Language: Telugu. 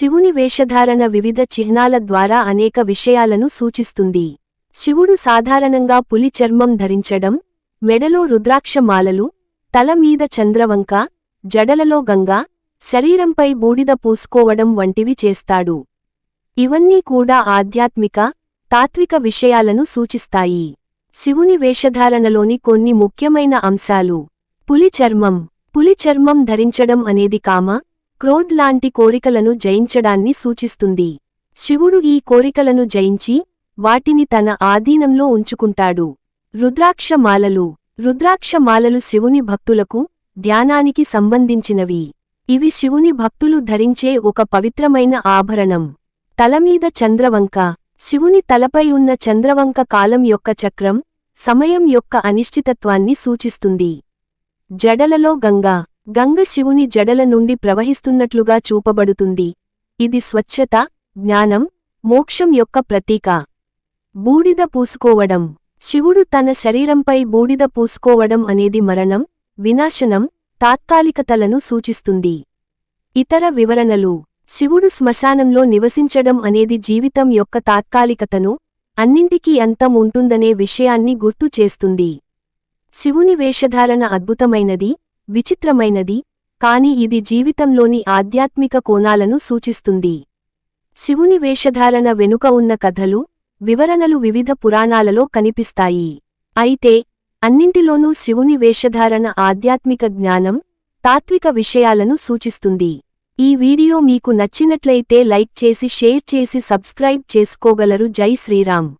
శివుని వేషధారణ వివిధ చిహ్నాల ద్వారా అనేక విషయాలను సూచిస్తుంది. శివుడు సాధారణంగా పులి చర్మం ధరించడం మెడలో రుద్రాక్షమాలలు తలమీద తల మీద చంద్రవంక జడలలో గంగా శరీరంపై బూడిద పూసుకోవడం వంటివి చేస్తాడు. ఇవన్నీ కూడా ఆధ్యాత్మిక తాత్విక విషయాలను సూచిస్తాయి. శివుని వేషధారణలోని కొన్ని ముఖ్యమైన అంశాలు. పులి చర్మం. పులి చర్మం ధరించడం అనేది కామ క్రోధ్ లాంటి కోరికలను జయించడాన్ని సూచిస్తుంది. శివుడు ఈ కోరికలను జయించి వాటిని తన ఆధీనంలో ఉంచుకుంటాడు. రుద్రాక్ష మాలలు రుద్రాక్ష మాలలు శివుని భక్తులకు ధ్యానానికి సంబంధించినవి. ఇవి శివుని భక్తులు ధరించే ఒక పవిత్రమైన ఆభరణం. తలమీద చంద్రవంక. శివుని తలపై ఉన్న చంద్రవంక కాలం యొక్క చక్రం సమయం యొక్క అనిశ్చితత్వాన్ని సూచిస్తుంది. జడలలో గంగా. గంగ శివుని జడల నుండి ప్రవహిస్తున్నట్లుగా చూపబడుతుంది. ఇది స్వచ్ఛత జ్ఞానం మోక్షం యొక్క ప్రతీక. బూడిద పూసుకోవడం. శివుడు తన శరీరంపై బూడిద పూసుకోవడం అనేది మరణం వినాశనం తాత్కాలికతలను సూచిస్తుంది. ఇతర వివరణలు. శివుడు శ్మశానంలో నివసించడం అనేది జీవితం యొక్క తాత్కాలికతను అన్నింటికీ అంతం ఉంటుందనే విషయాన్ని గుర్తు చేస్తుంది. శివుని వేషధారణ అద్భుతమైనది విచిత్రమైనది కాని ఇది జీవితంలోని ఆధ్యాత్మిక కోణాలను సూచిస్తుంది. శివుని వేషధారణ వెనుక ఉన్న కథలు వివరణలు వివిధ పురాణాలలో కనిపిస్తాయి. అయితే అన్నింటిలోనూ శివుని వేషధారణ ఆధ్యాత్మిక జ్ఞానం తాత్విక విషయాలను సూచిస్తుంది. ఈ వీడియో మీకు నచ్చినట్లయితే లైక్ చేసి షేర్ చేసి సబ్స్క్రైబ్ చేసుకోగలరు. జై శ్రీరామ్.